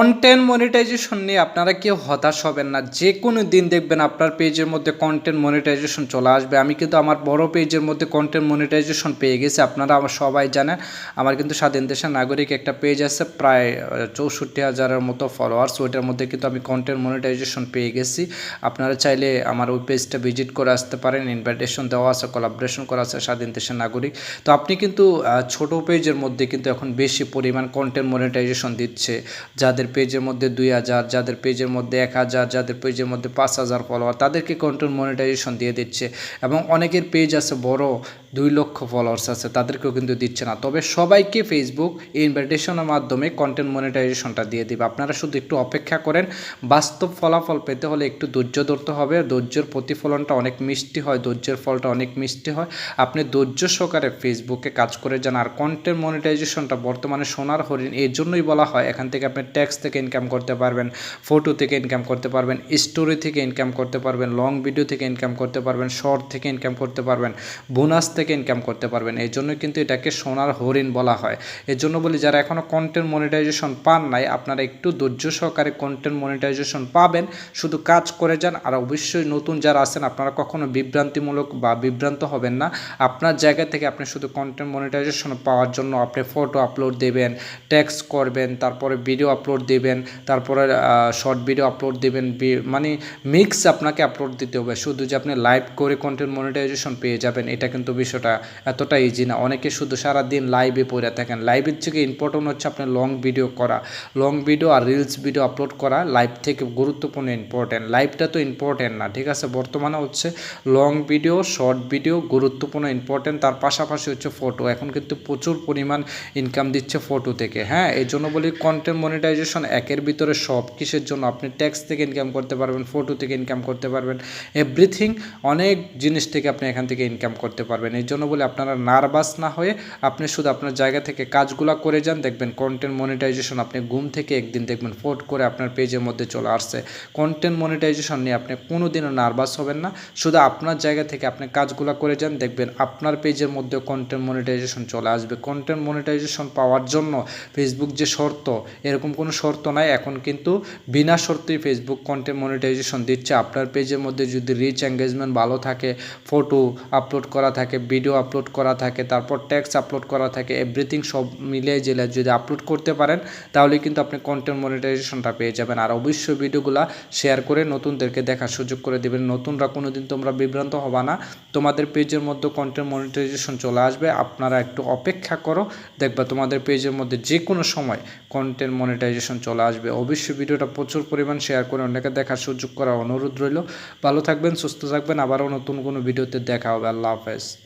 Content monetization নিয়ে আপনারা কেউ হতাশ হবেন না। যে কোনো দিন দেখবেন আপনার পেজের মধ্যে কন্টেন্ট মনিটাইজেশন চলে আসবে। আমি কিন্তু আমার বড় পেজের মধ্যে কন্টেন্ট মনিটাইজেশন পেয়ে গেছি, আপনারা আমার সবাই জানেন। আমার কিন্তু স্বাধীন দেশের নাগরিক একটা পেজ আছে, প্রায় চৌষট্টি হাজারের মতো ফলোয়ার্স ওইটার মধ্যে কিন্তু আমি কন্টেন্ট মনিটাইজেশন পেয়ে গেছি। আপনারা চাইলে আমার ওই পেজটা ভিজিট করে আসতে পারেন। ইনভাইটেশন দেওয়া আছে কোলাবরেশন করা আছে স্বাধীন দেশের নাগরিক। তো আপনি কিন্তু ছোট পেজের মধ্যে কিন্তু এখন বেশি পরিমাণ কন্টেন্ট মনিটাইজেশন দিচ্ছে। যাদের পেজের মধ্যে দুই হাজার, যাদের পেজের মধ্যে এক হাজার, যাদের পেজের মধ্যে পাঁচ হাজার ফলোয়ার তাদেরকে কন্টেন্ট মনিটাইজেশন দিয়ে দিচ্ছে। এবং অনেকের পেজ আছে বড়, দুই লক্ষ ফলোয়ার্স আছে, তাদেরকেও কিন্তু দিচ্ছে না। তবে সবাইকে ফেসবুক ইনভাইটেশনের মাধ্যমে কন্টেন্ট মনিটাইজেশনটা দিয়ে দিবে। আপনারা শুধু একটু অপেক্ষা করেন, বাস্তব ফলাফল পেতে হলে একটু ধৈর্য ধরতে হবে। ধৈর্যের প্রতিফলনটা অনেক মিষ্টি হয়, ধৈর্যের ফলটা অনেক মিষ্টি হয়। আপনি ধৈর্য সহকারে ফেসবুকে কাজ করে যান। আর কন্টেন্ট মনিটাইজেশনটা বর্তমানে সোনার হরিণ এর জন্যই বলা হয়, এখান থেকে আপনি ট্যাক্স থেকে ইনকাম করতে পারবেন ফটো থেকে ইনকাম করতে পারবেন স্টোরি থেকে ইনকাম করতে পারবেন লং ভিডিও থেকে ইনকাম করতে পারবেন শর্ট থেকে ইনকাম করতে পারবেন বোনাস থেকে ইনকাম করতে পারবেন। এই জন্য কিন্তু এটাকে সোনার হরিণ বলা হয়। এর জন্য বলি, যারা এখনও কন্টেন্ট মনিটাইজেশন পান নাই, আপনারা একটু ধৈর্য সহকারে কন্টেন্ট মনিটাইজেশন পাবেন। শুধু কাজ করে যান, আর অবশ্যই নতুন যারা আছেন, আপনারা কখনো বিভ্রান্তিমূলক বা বিভ্রান্ত হবেন না। আপনার জায়গা থেকে আপনি শুধু কন্টেন্ট মনিটাইজেশন পাওয়ার জন্য আপনি ফটো আপলোড দেবেন ট্যাক্স করবেন, তারপরে ভিডিও আপলোড দেবেন, তারপরে শর্ট ভিডিও আপলোড দেবেন মানে মিক্স আপনাকে আপলোড দিতে হবে। শুধু যে আপনি লাইভ করে কন্টেন্ট মনিটাইজেশন পেয়ে যাবেন, এটা কিন্তু বিষয়টা এতটা ইজি না। অনেকে শুধু সারা দিন লাইভে পড়ে থাকেন। লাইভের থেকে ইম্পর্টেন্ট হচ্ছে আপনার লং ভিডিও করা। লং ভিডিও আর রিলস ভিডিও আপলোড করা লাইভ থেকে গুরুত্বপূর্ণ ইম্পর্টেন্ট লাইভটা তো ইম্পর্টেন্ট না, ঠিক আছে? বর্তমানে হচ্ছে লং ভিডিও শর্ট ভিডিও গুরুত্বপূর্ণ ইম্পর্টেন্ট তার পাশাপাশি হচ্ছে ফটো এখন কিন্তু প্রচুর পরিমাণ ইনকাম দিচ্ছে ফটো থেকে। হ্যাঁ এই জন্য বলি কন্টেন্ট মনিটাইজেশন একের ভিতরে সব কিসের জন্য আপনি ট্যাক্স থেকে ইনকাম করতে পারবেন ফটো থেকে ইনকাম করতে পারবেন এভরিথিং অনেক জিনিস থেকে আপনি এখান থেকে ইনকাম করতে পারবেন। এই জন্য বলে আপনারা নার্ভাস না হয়ে আপনি শুধু আপনার জায়গা থেকে কাজগুলো করে যান, দেখবেন কন্টেন্ট মনিটাইজেশন আপনি ঘুম থেকে একদিন দেখবেন ফোট করে আপনার পেজের মধ্যে চলে আসছে। কন্টেন্ট মনিটাইজেশন নিয়ে আপনি কোনো দিনও নার্ভাস হবেন না, শুধু আপনার জায়গা থেকে আপনি কাজগুলো করে যান, দেখবেন আপনার পেজের মধ্যে কন্টেন্ট মনিটাইজেশন চলে আসবে। কন্টেন্ট মনিটাইজেশন পাওয়ার জন্য ফেসবুক যে শর্ত, এরকম কোনো শর্ত নাই, এখন কিন্তু বিনা শর্তেই ফেসবুক কন্টেন্ট মনিটাইজেশন দিচ্ছে। আপনার পেজের মধ্যে যদি রিচ এঙ্গেজমেন্ট ভালো থাকে ফটো আপলোড করা থাকে ভিডিও আপলোড করা থাকে, তারপর ট্যাক্স আপলোড করা থাকে এভরিথিং সব মিলিয়ে জেলে যদি আপলোড করতে পারেন, তাহলে কিন্তু আপনি কন্টেন্ট মনিটাইজেশনটা পেয়ে যাবেন। আর অবশ্যই ভিডিওগুলো শেয়ার করে নতুনদেরকে দেখার সুযোগ করে দেবেন। নতুনরা কোনো দিন তোমরা বিভ্রান্ত হবা না। তোমাদের পেজের মধ্যে কন্টেন্ট মনিটাইজেশন চলে আসবে। আপনারা একটু অপেক্ষা করো। দেখবা তোমাদের পেজের মধ্যে যে কোনো সময় কন্টেন্ট মনিটাইজেশন চলে আসবে। অবশ্যই ভিডিওটা প্রচুর পরিমাণ শেয়ার করে অনেকে দেখার সুযোগ করার অনুরোধ রইল। ভালো থাকবেন, সুস্থ থাকবেন। আবারও নতুন কোনো ভিডিওতে দেখা হবে। আল্লাহ হাফেজ।